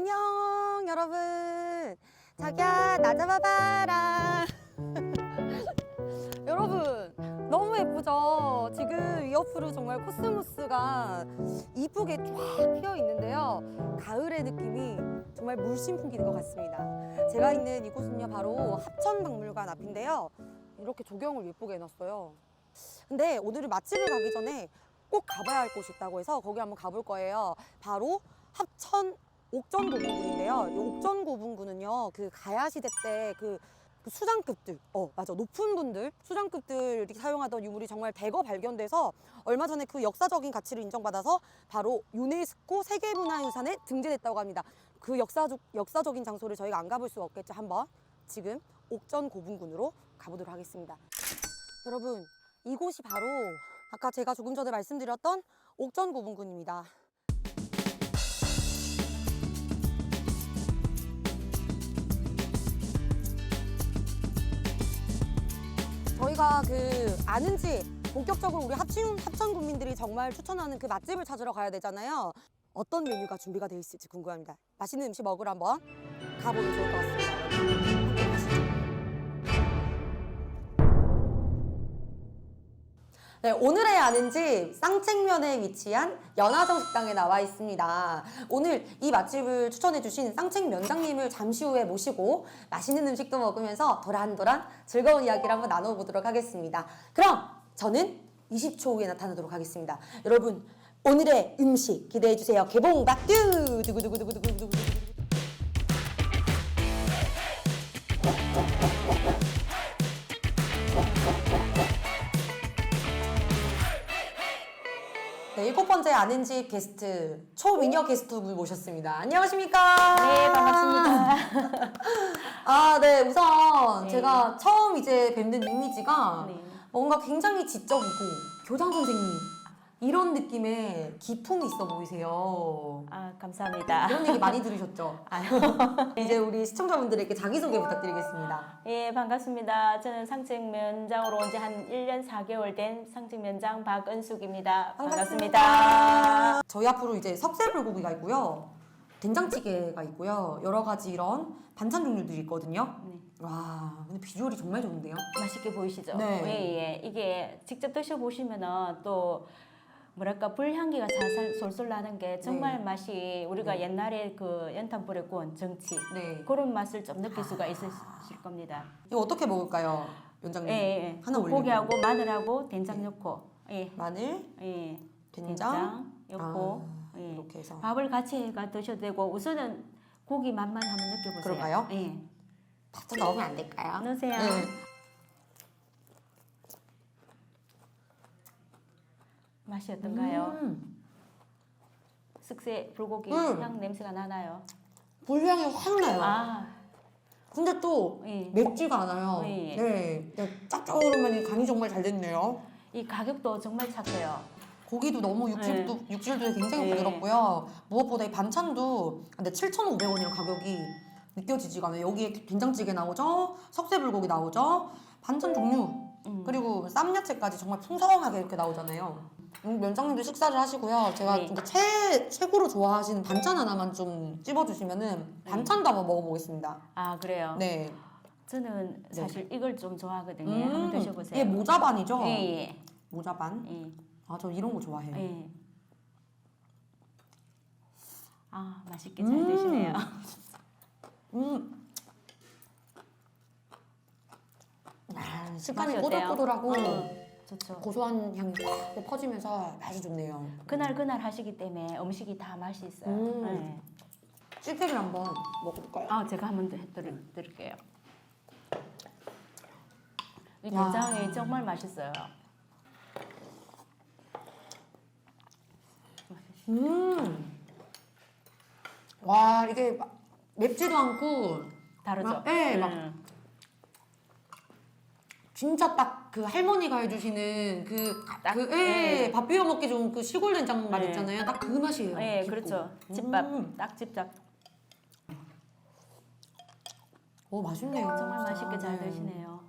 안녕 여러분. 자기야 나 잡아봐라. 여러분 너무 예쁘죠? 지금 이 옆으로 정말 코스모스가 이쁘게 쫙 피어 있는데요. 가을의 느낌이 정말 물씬 풍기는 것 같습니다. 제가 있는 이곳은요 바로 합천박물관 앞인데요. 이렇게 조경을 예쁘게 해놨어요. 근데 오늘은 맛집을 가기 전에 꼭 가봐야 할 곳이 있다고 해서 거기 한번 가볼 거예요. 바로 합천 옥전고분군인데요. 이 옥전고분군은요, 그 가야시대 때그 수장급들, 어 맞아 높은 분들 수장급들이 사용하던 유물이 정말 대거 발견돼서 얼마 전에 그 역사적인 가치를 인정받아서 바로 유네스코 세계문화유산에 등재됐다고 합니다. 그 역사적 역사적인 장소를 저희가 안 가볼 수 없겠죠. 한번 지금 옥전고분군으로 가보도록 하겠습니다. 여러분 이곳이 바로 아까 제가 조금 전에 말씀드렸던 옥전고분군입니다. 저희가 그 아는지 본격적으로 우리 합천, 합천 국민들이 정말 추천하는 그 맛집을 찾으러 가야 되잖아요. 어떤 메뉴가 준비가 되어 있을지 궁금합니다. 맛있는 음식 먹으러 한번 가보면 좋을 것 같습니다. 네, 오늘의 아는 집 쌍책면에 위치한 연화정 식당에 나와 있습니다. 오늘 이 맛집을 추천해 주신 쌍책면장님을 잠시 후에 모시고 맛있는 음식도 먹으면서 도란도란 즐거운 이야기를 한번 나눠보도록 하겠습니다. 그럼 저는 20초 후에 나타나도록 하겠습니다. 여러분 오늘의 음식 기대해 주세요. 개봉 박두 두구두구두구두구두구 번째 아는 집 게스트 초미녀 게스트분 모셨습니다. 안녕하십니까? 네, 반갑습니다. 아, 네, 우선 네. 제가 처음 이제 뵙는 이미지가 네. 뭔가 굉장히 지적이고 교장 선생님 이런 느낌의 기품이 있어 보이세요. 아, 감사합니다. 이런 얘기 많이 들으셨죠? 아유. 이제 우리 시청자분들에게 자기소개 부탁드리겠습니다. 예, 반갑습니다. 저는 상책면장으로 온 지 한 1년 4개월 된 상책면장 박은숙입니다. 반갑습니다. 저희 앞으로 이제 석쇠불고기가 있고요. 된장찌개가 있고요. 여러 가지 이런 반찬 종류들이 있거든요. 네. 와, 근데 비주얼이 정말 좋은데요? 맛있게 보이시죠? 네. 예, 예. 이게 직접 드셔보시면은 또 뭐랄까 불향기가 살살 솔솔 나는 게 정말 네. 맛이 우리가 네. 옛날에 그 연탄불에 구운 정치 네. 그런 맛을 좀 느낄 수가 아. 있으실 겁니다. 이거 어떻게 먹을까요, 예, 원장님? 예. 예. 하나 올리고. 고기하고 마늘하고 된장 넣고 예, 마늘, 예. 된장, 넣고 아, 예. 이렇게 해서. 밥을 같이 해가 드셔도 되고 우선은 고기 맛만 한번 느껴보세요. 그럴까요? 예. 밥좀 넣으면 안 될까요? 넣으세요. 네. 맛이 어떤가요? 음, 쓱새 불고기 음. 향 냄새가 나나요? 불향이 확 나요. 아, 근데 또 예. 맵지가 않아요. 예. 네. 네. 짭조름하니 간이 정말 잘 됐네요. 이 가격도 정말 착해요. 고기도 너무 육질도 육질도 굉장히 네. 부드럽고요. 무엇보다 이 반찬도 근데 7,500원이랑 가격이 느껴지지가 않아요. 여기에 된장찌개 나오죠, 석쇠불고기 나오죠, 반찬 종류 음. 그리고 쌈야채까지 정말 풍성하게 이렇게 나오잖아요. 음, 면장님도 식사를 하시고요. 제가 네. 최 최고로 좋아하시는 반찬 하나만 좀 찝어주시면은 반찬도 한번 먹어보겠습니다. 아 그래요. 네. 저는 네. 사실 이걸 좀 좋아하거든요. 음, 한번 드셔보세요. 이게 모자반이죠? 예, 모자반. 예, 예. 아, 저 이런 거 좋아해요. 예. 아 맛있게 잘 음. 드시네요. 음. 아, 식감이 맛이 어때요? 꼬들꼬들하고 음, 좋죠. 고소한 향이 확 퍼지면서 맛이 좋네요. 그날 그날 하시기 때문에 음식이 다 맛이 있어요. 음. 예. 찌개를 한번 먹어볼까요? 아 제가 한번 더 해드릴게요. 이 야. 된장이 정말 맛있어요. 음. 와 이게 막 맵지도 않고 다르죠? 막, 네, 막 음. 진짜 딱 그 할머니가 해주시는 그, 딱, 그, 예, 네. 밥 비벼 먹기 좋은 그 시골 된장 맛 네. 있잖아요. 딱 그 맛이에요. 네, 깊고. 그렇죠. 집밥, 음. 딱 집밥. 오 맛있네요. 정말 진짜. 맛있게 잘 네. 드시네요.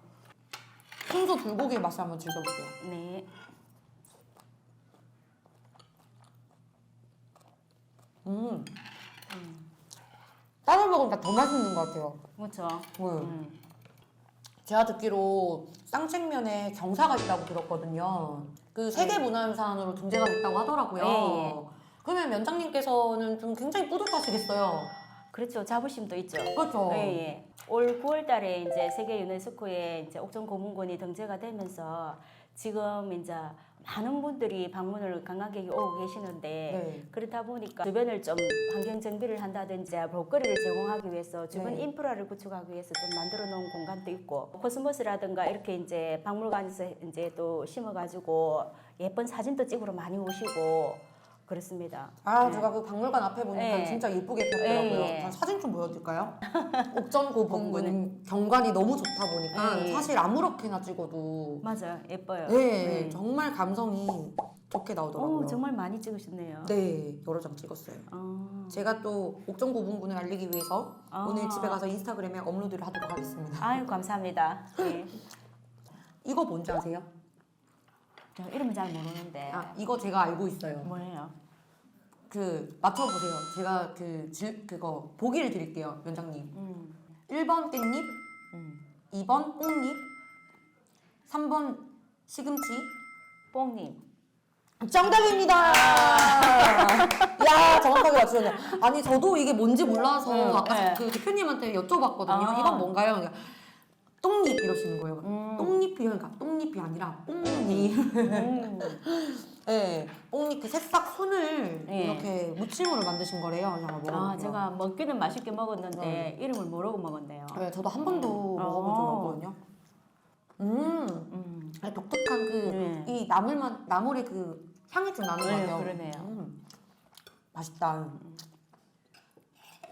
순수 불고기의 맛을 한번 즐겨볼게요. 네. 음. 먹으니까 더 맛있는 것 같아요. 그렇죠. 음. 음. 제가 듣기로 쌍책면에 경사가 있다고 들었거든요. 그 세계 문화유산으로 등재가 됐다고 하더라고요. 예, 예. 그러면 면장님께서는 좀 굉장히 뿌듯하시겠어요. 그렇죠. 자부심도 있죠. 그렇죠. 예, 예. 올 9월 달에 이제 세계 유네스코에 이제 옥정 고문군이 등재가 되면서 지금 이제 많은 분들이 방문을 관광객이 오고 계시는데 네. 그렇다 보니까 주변을 좀 환경 정비를 한다든지 볼거리를 제공하기 위해서 주변 네. 인프라를 구축하기 위해서 좀 만들어 놓은 공간도 있고 코스모스라든가 이렇게 이제 박물관에서 이제 또 심어가지고 예쁜 사진도 찍으러 많이 오시고 그렇습니다. 아, 네. 제가 그 박물관 앞에 보니까 예. 진짜 예쁘게 폈더라고요. 전 사진 좀 보여드릴까요? 고분군. 경관이 너무 좋다 보니까 예, 예. 사실 아무렇게나 찍어도 맞아요, 예뻐요. 네, 음. 정말 감성이 좋게 나오더라고요. 오, 정말 많이 찍으셨네요. 네, 여러 장 찍었어요. 어. 제가 또 옥전고분군을 알리기 위해서 아. 오늘 집에 가서 인스타그램에 업로드를 하도록 하겠습니다. 아유 감사합니다. 네. 이거 뭔지 아세요? 저 이름은 잘 모르는데 아, 이거 제가 알고 있어요. 뭐예요? 그 맞춰보세요. 제가 그 질, 그거 보기를 드릴게요, 면장님. 음, 1번 깻잎, 음. 2번 뽕잎, 3번 시금치. 뽕님. 정답입니다. 야 정확하게 맞추셨네. 아니 저도 이게 뭔지 몰라서 음, 아까 네. 그 대표님한테 여쭤봤거든요. 아. 이건 뭔가요? 그러니까 똥잎 이러시는 거예요. 음. 똥잎이 그러니까 똥잎이 아니라 뽕잎. 음. 네, 뽕잎 그 새싹 순을 예. 이렇게 무침으로 만드신 거래요. 제가 먹어볼게요. 아 제가 먹기는 맛있게 먹었는데 이름을 모르고 먹었네요. 네, 저도 한 번도 음. 먹어본 적 어. 없거든요. 음, 음. 아니, 독특한 그이 네. 나물만 나물의 그 향이 좀 나는 것 네, 같아요. 그러네요. 음, 맛있다.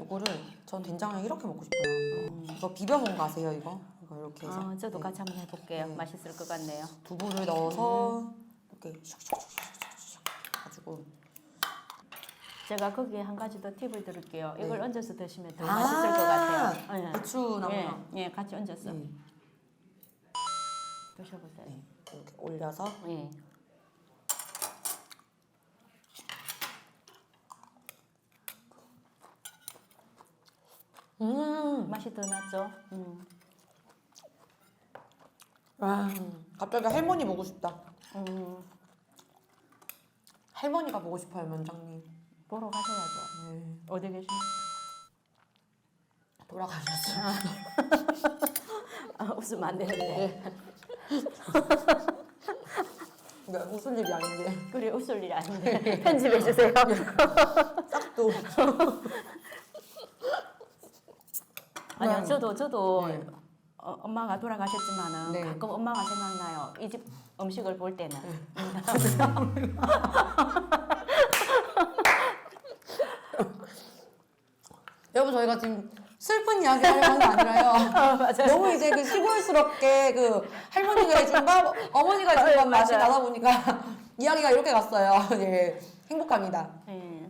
이거를 전 된장을 이렇게 먹고 싶어요. 이거 비벼 먹는 거 아세요? 이거 이거 이렇게 해서 아, 저도 네. 같이 한번 해볼게요. 네. 맛있을 것 같네요. 두부를 넣어서 이렇게 슉슉슉슉슉 가지고 제가 거기에 한 가지 더 팁을 드릴게요. 이걸 네. 얹어서 드시면 더 아, 맛있을 것 같아요. 예. 배추 나무 예, 예, 같이 얹어서 네, 드셔보세요. 네, 이렇게 올려서 예. 음, 맛이 더 낫죠? 음. 와, 갑자기 할머니 보고 싶다. 음. 할머니가 보고 싶어요, 면장님. 보러 가셔야죠. 네, 어디 계십니까? 돌아가셨어요. 아, 웃으면 안 되는데. 네, 웃을 일이 아닌데 그래, 웃을 일이 아닌데. 편집해 주세요. 아니요, 네. 저도, 저도 네. 어, 엄마가 돌아가셨지만은 네. 가끔 엄마가 생각나요. 이 집 음식을 볼 때는. 여러분 저희가 지금 슬픈 이야기 한게 아니라요. 맞아요. 너무 이제 그 시골스럽게 그 할머니가 해준 밥, 어머니가 해준 밥 네, 맛이 맞아요. 나다 보니까 이야기가 이렇게 갔어요. 예, 행복합니다. 예.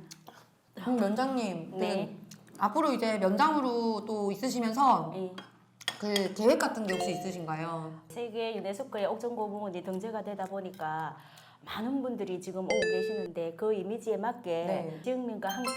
그럼 면장님, 네. 그 앞으로 이제 면장으로 또 있으시면서 예. 그 계획 같은 게 혹시 있으신가요? 세계 유네스코의 옥정고분원이 등재가 되다 보니까 많은 분들이 지금 오고 계시는데 그 이미지에 맞게 네. 지역민과 함께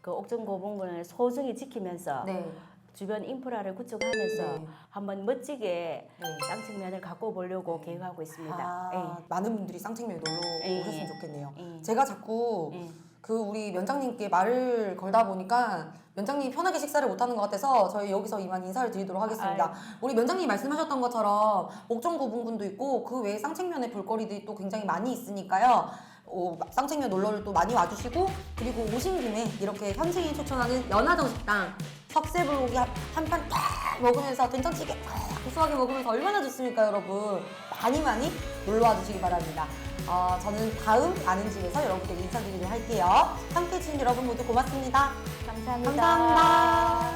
그 옥정고분원을 소중히 지키면서 네. 주변 인프라를 구축하면서 네. 한번 멋지게 네. 쌍측면을 갖고 보려고 계획하고 있습니다. 아, 많은 분들이 쌍책면에 놀러 예, 오셨으면 예. 좋겠네요. 예. 제가 자꾸 예. 그 우리 면장님께 말을 걸다 보니까 면장님이 편하게 식사를 못하는 것 같아서 저희 여기서 이만 인사를 드리도록 하겠습니다. 우리 면장님이 말씀하셨던 것처럼 옥정고분군도 있고 그 외에 쌍책면의 볼거리들이 또 굉장히 많이 있으니까요. 어, 쌍책면 놀러를 또 많이 와주시고 그리고 오신 김에 이렇게 현생이 추천하는 연화정 식당 석쇠불고기 한판 딱 먹으면서 된장찌개 딱 고소하게 먹으면서 얼마나 좋습니까 여러분 많이 많이 놀러 와 주시기 바랍니다 어, 저는 다음 아는 집에서 여러분께 인사드리도록 할게요 함께 해 주신 여러분 모두 고맙습니다 감사합니다. 감사합니다.